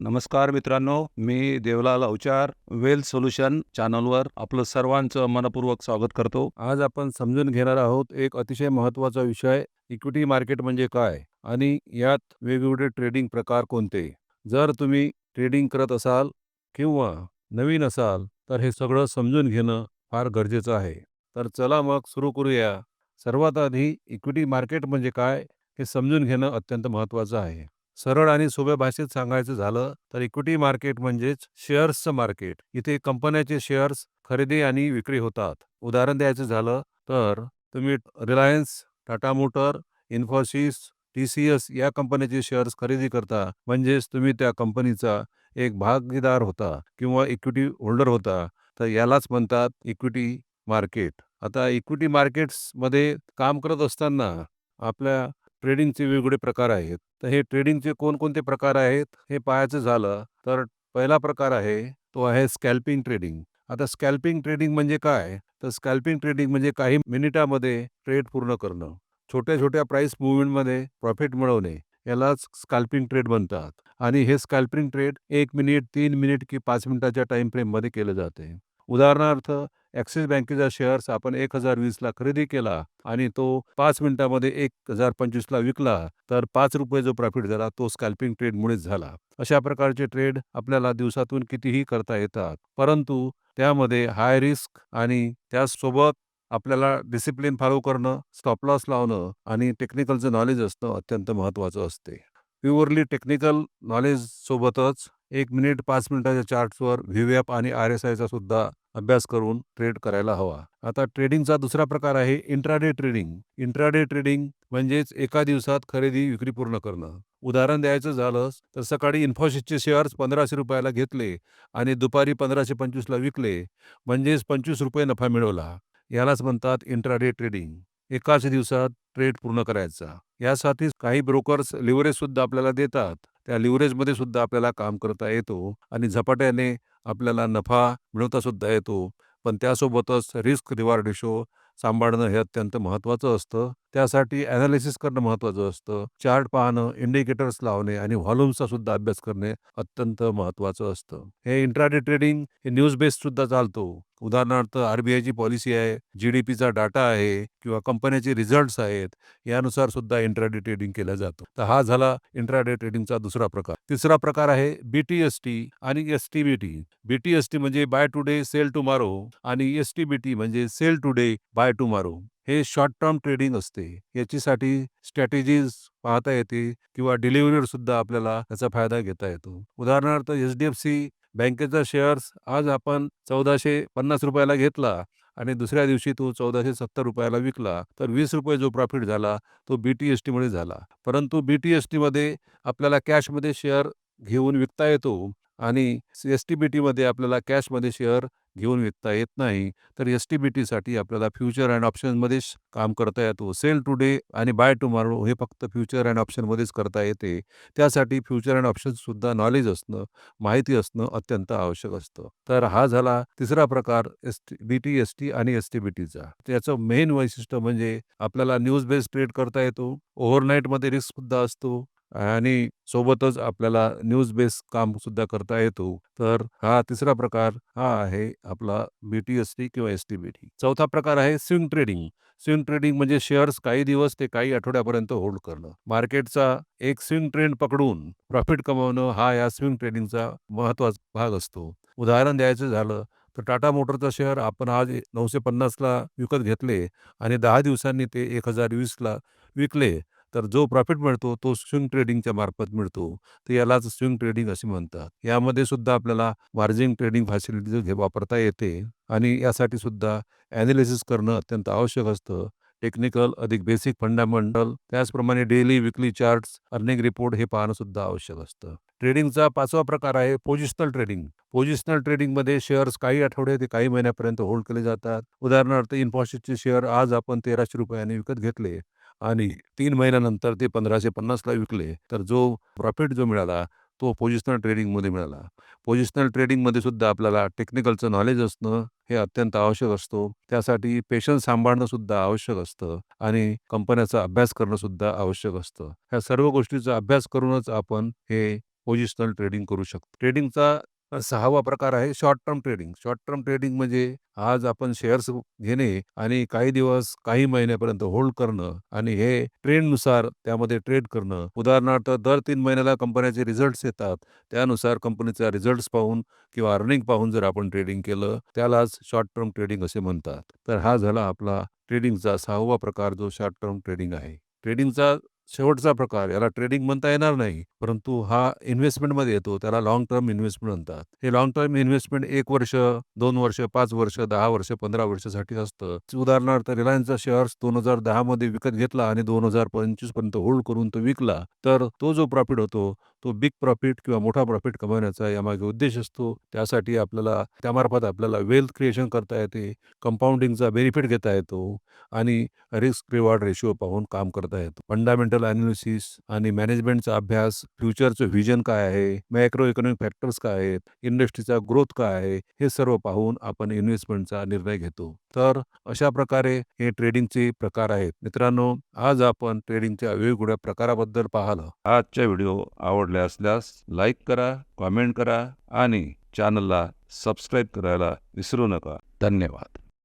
नमस्कार मित्रांनो मी देवलाल अवचार वेल सोल्युशन चॅनलवर आपलं सर्वांचं मनपूर्वक स्वागत करतो. आज आपण समजून घेणार आहोत एक अतिशय महत्त्वाचा विषय इक्विटी मार्केट म्हणजे काय आणि यात वेगवेगळे ट्रेडिंग प्रकार कोणते? जर तुम्ही ट्रेडिंग करत असाल किंवा नवीन असाल तर हे सगळं समजून घेणं फार गरजेचं आहे. तर चला मग सुरू करूया. सर्वात आधी इक्विटी मार्केट म्हणजे काय हे समजून घेणं अत्यंत महत्त्वाचं आहे. सरळ आणि सोप्या भाषेत सांगायचं झालं तर इक्विटी मार्केट म्हणजेच शेअर्सचं मार्केट इथे कंपन्याचे शेअर्स खरेदी आणि विक्री होतात. उदाहरण द्यायचं झालं तर तुम्ही Reliance Tata motor Infosys T C S या कंपन्याचे शेअर्स खरेदी करता. म्हणजेच तुम्ही त्या कंपनीचा एक भागीदार होता किंवा इक्विटी होल्डर होता. तर यालाच म्हणतात इक्विटी मार्केट आता इक्विटी मार्केट्समध्ये काम करत असताना आपल्या ट्रेडिंगचे वेगवेगळे प्रकार आहेत. तर हे ट्रेडिंगचे कोणकोणते प्रकार आहेत? हे पाहायचं झालं तर पहिला प्रकार आहे तो आहे स्कॅल्पिंग ट्रेडिंग. आता स्कॅल्पिंग ट्रेडिंग म्हणजे काय? तर स्कॅल्पिंग ट्रेडिंग म्हणजे काही मिनिटामध्ये ट्रेड पूर्ण करणं. छोट्या छोट्या प्राईस मुवमेंटमध्ये प्रॉफिट मिळवणे. यालाच स्कॅल्पिंग ट्रेड म्हणतात. आणि हे स्कॅल्पिंग ट्रेड एक मिनिट तीन मिनिट की पाच मिनिटाच्या टाइम फ्रेममध्ये केलं जाते. उदाहरणार्थ ॲक्सिस बँकेचा शेअर्स आपण एक हजार वीसला खरेदी केला आणि तो पाच मिनिटामध्ये एक हजार पंचवीसला विकला तर पाच रुपये जो प्रॉफिट झाला तो स्कॅल्पिंग ट्रेडमुळेच झाला. अशा प्रकारचे ट्रेड आपल्याला दिवसातून कितीही करता येतात परंतु त्यामध्ये हाय रिस्क आणि त्यासोबत आपल्याला डिसिप्लिन फॉलो करणं स्टॉप लॉस लावणं आणि टेक्निकलचं नॉलेज असणं अत्यंत महत्त्वाचं असते. प्युअरली टेक्निकल नॉलेज सोबतच एक मिनिट पाच मिनिटाच्या चार्ट्सवर व्हीव्हॅप आणि आर एस आयचा सुद्धा अभ्यास करून ट्रेड करायला हवा. आता ट्रेडिंगचा दुसरा प्रकार आहे इंट्राडे ट्रेडिंग. इंट्राडे ट्रेडिंग म्हणजेच एका दिवसात खरेदी विक्री पूर्ण करणं. उदाहरण द्यायचं झालं तर सकाळी इन्फोसिसचे शेअर्स पंधराशे रुपयाला घेतले आणि दुपारी पंधराशे पंचवीसला विकले. म्हणजेच पंचवीस रुपये नफा मिळवला. यालाच म्हणतात इंट्राडे ट्रेडिंग. एकाच दिवसात ट्रेड पूर्ण करायचा. यासाठी काही ब्रोकर्स लिव्हरेज सुद्धा आपल्याला देतात. त्या लिव्हरेजमध्ये सुद्धा आपल्याला काम करता येतो आणि झपाट्याने आपल्याला नफा मिळवता सुद्धा येतो. पण त्यासोबतच रिस्क रिवॉर्ड रेशो सांभाळणं हे अत्यंत महत्त्वाचं असतं. त्यासाठी ॲनालिसिस करणं महत्त्वाचं असतं. चार्ट पाहणं इंडिकेटर्स लावणे आणि व्हॉल्यूमचा सुद्धा अभ्यास करणे अत्यंत महत्त्वाचं असतं. हे इंट्राडे ट्रेडिंग हे न्यूज बेस्ड सुद्धा चालतो. उदाहरणार्थ आर बी आयची पॉलिसी आहे जी डी पीचा डाटा आहे किंवा कंपन्याचे रिझल्ट्स आहेत यानुसार सुद्धा इंट्राडे ट्रेडिंग केला जातो. तर हा झाला इंट्राडे ट्रेडिंगचा दुसरा प्रकार. तिसरा प्रकार आहे बी टी एस टी आणि S T B T B T S T म्हणजे बाय टुडे सेल टुमारो आणि एस टी बी टी म्हणजे सेल टुडे बाय टुमारो हे शॉर्ट टर्म ट्रेडिंग असते. याच्यासाठी स्ट्रॅटेजीज पाहता येते किंवा डिलिव्हरीवर सुद्धा आपल्याला त्याचा फायदा घेता येतो. उदाहरणार्थ एच डी एफ सी बँकेचा शेअर्स आज आपण चौदाशे पन्नास रुपयाला घेतला आणि दुसऱ्या दिवशी तो चौदाशे सत्तर रुपयाला विकला. तर वीस रुपये जो प्रॉफिट झाला तो बी टी एस टीमुळे झाला. परंतु बी टी एस टीमध्ये आपल्याला कॅशमध्ये शेअर घेऊन विकता येतो आणि एस टी बी टीमध्ये आपल्याला कॅशमध्ये शेअर घेऊन विकता येत नाही तर एस टी बी टीसाठी आपल्याला फ्युचर अँड ऑप्शनमध्येच काम करता येतो सेल टुडे आणि बाय टुमारो हे फक्त फ्युचर अँड ऑप्शनमध्येच करता येते. त्यासाठी फ्युचर अँड ऑप्शनसुद्धा नॉलेज असणं माहिती असणं अत्यंत आवश्यक असतं. तर हा झाला तिसरा प्रकार S T B T S T आणि एस टी बी टीचा. त्याचं मेन वैशिष्ट्य म्हणजे आपल्याला न्यूज बेस्ड ट्रेड करता येतो ओव्हरनाईटमध्ये रिस्कसुद्धा असतो आणि सोबतच आपल्याला न्यूज बेस काम सुद्धा करता येतो. तर हा तिसरा प्रकार हा आहे आपला बी टी एस टी किंवा एस टी बी टी चौथा प्रकार आहे स्विंग ट्रेडिंग. स्विंग ट्रेडिंग म्हणजे शेअर्स काही दिवस ते काही आठवड्यापर्यंत होल्ड करणं. मार्केटचा एक स्विंग ट्रेंड पकडून प्रॉफिट कमावणं हा या स्विंग ट्रेडिंगचा महत्त्वाचा भाग असतो. उदाहरण द्यायचं झालं तर टाटा मोटरचा शेअर आपण आज नऊशे पन्नासला विकत घेतले आणि दहा दिवसांनी ते एक हजार वीसला विकले. तर जो प्रॉफिट मिळतो तो स्विंग ट्रेडिंगच्या मार्फत मिळतो. तर यालाच स्विंग ट्रेडिंग असे म्हणतात. यामध्ये सुद्धा आपल्याला मार्जिन ट्रेडिंग फॅसिलिटी घे वापरता येते आणि यासाठी सुद्धा ॲनालिसिस करणं अत्यंत आवश्यक असतं. टेक्निकल अधिक बेसिक फंडामेंटल त्याचप्रमाणे daily weekly charts earning report हे पाहणं सुद्धा आवश्यक असतं. ट्रेडिंगचा पाचवा प्रकार आहे पोजिशनल ट्रेडिंग. पोजिशनल ट्रेडिंगमध्ये शेअर्स काही आठवडे ते काही महिन्यापर्यंत होल्ड केले जातात. उदाहरणार्थ इन्फोसिसचे शेअर आज आपण तेराशे रुपयाने विकत घेतले. आणि तीन महिन्यानंतर ते पंधराशे पन्नासला विकले तर जो प्रॉफिट जो मिळाला तो पोजिशनल ट्रेडिंगमध्ये मिळाला. पोजिशनल ट्रेडिंगमध्ये सुद्धा आपल्याला टेक्निकलचं नॉलेज असणं हे अत्यंत आवश्यक असतो. त्यासाठी पेशन्स सांभाळणं सुद्धा आवश्यक असतं आणि कंपन्याचा अभ्यास करणं सुद्धा आवश्यक असतं. ह्या सर्व गोष्टीचा अभ्यास करूनच आपण हे पोझिशनल ट्रेडिंग करू शकतो. ट्रेडिंगचा सहावा प्रकार आहे short term trading. Short term trading म्हणजे आज आपण शेअर्स घेणे आणि काही दिवस काही महिन्यापर्यंत होल्ड करणं आणि हे ट्रेंडनुसार त्यामध्ये ट्रेड करणं. उदाहरणार्थ दर तीन महिन्याला कंपन्याचे रिझल्ट्स येतात. त्यानुसार कंपनीचा रिझल्ट्स पाहून किंवा अर्निंग पाहून जर आपण ट्रेडिंग केलं त्यालाच शॉर्ट टर्म ट्रेडिंग असे म्हणतात. तर हा झाला आपला ट्रेडिंगचा सहावा प्रकार जो शॉर्ट टर्म ट्रेडिंग आहे. ट्रेडिंगचा शेवटचा प्रकार याला ट्रेडिंग म्हणता येणार नाही. परंतु हा इन्व्हेस्टमेंटमध्ये येतो त्याला लॉंग टर्म इन्व्हेस्टमेंट म्हणतात. हे लॉंग टर्म इन्व्हेस्टमेंट एक वर्ष दोन वर्ष पाच वर्ष दहा वर्ष पंधरा वर्षासाठी असतं. उदाहरणार्थ रिलायन्सचा शेअर्स दोन हजार दहा मध्ये विकत घेतला आणि दोन हजार पंचवीसपर्यंत होल्ड करून तो विकला तर तो जो प्रॉफिट होतो तो बिग प्रॉफिट किंवा मोठा प्रॉफिट कमवण्याचा यामागे उद्देश असतो. त्यासाठी आपल्याला त्यामार्फत आपल्याला वेल्थ क्रिएशन करता येते कंपाऊंडिंगचा बेनिफिट घेता येतो आणि रिस्क रिवॉर्ड रेशिओ पाहून काम करता येतो. फंडामेंटल अनालिसिस आणि मॅनेजमेंटचा अभ्यास फ्युचरचं व्हिजन काय आहे मॅक्रो इकॉनॉमिक फॅक्टर्स काय आहेत इंडस्ट्रीचा ग्रोथ काय आहे हे सर्व पाहून आपण इन्व्हेस्टमेंटचा निर्णय घेतो. तर अशा प्रकारे हे ट्रेडिंगचे प्रकार आहेत. मित्रांनो आज आपण ट्रेडिंगच्या वेगवेगळ्या प्रकाराबद्दल पाहिलं. आजचा व्हिडिओ आवडला असल्यास लाईक करा कॉमेंट करा आणि चॅनलला सबस्क्राईब करायला विसरू नका. धन्यवाद.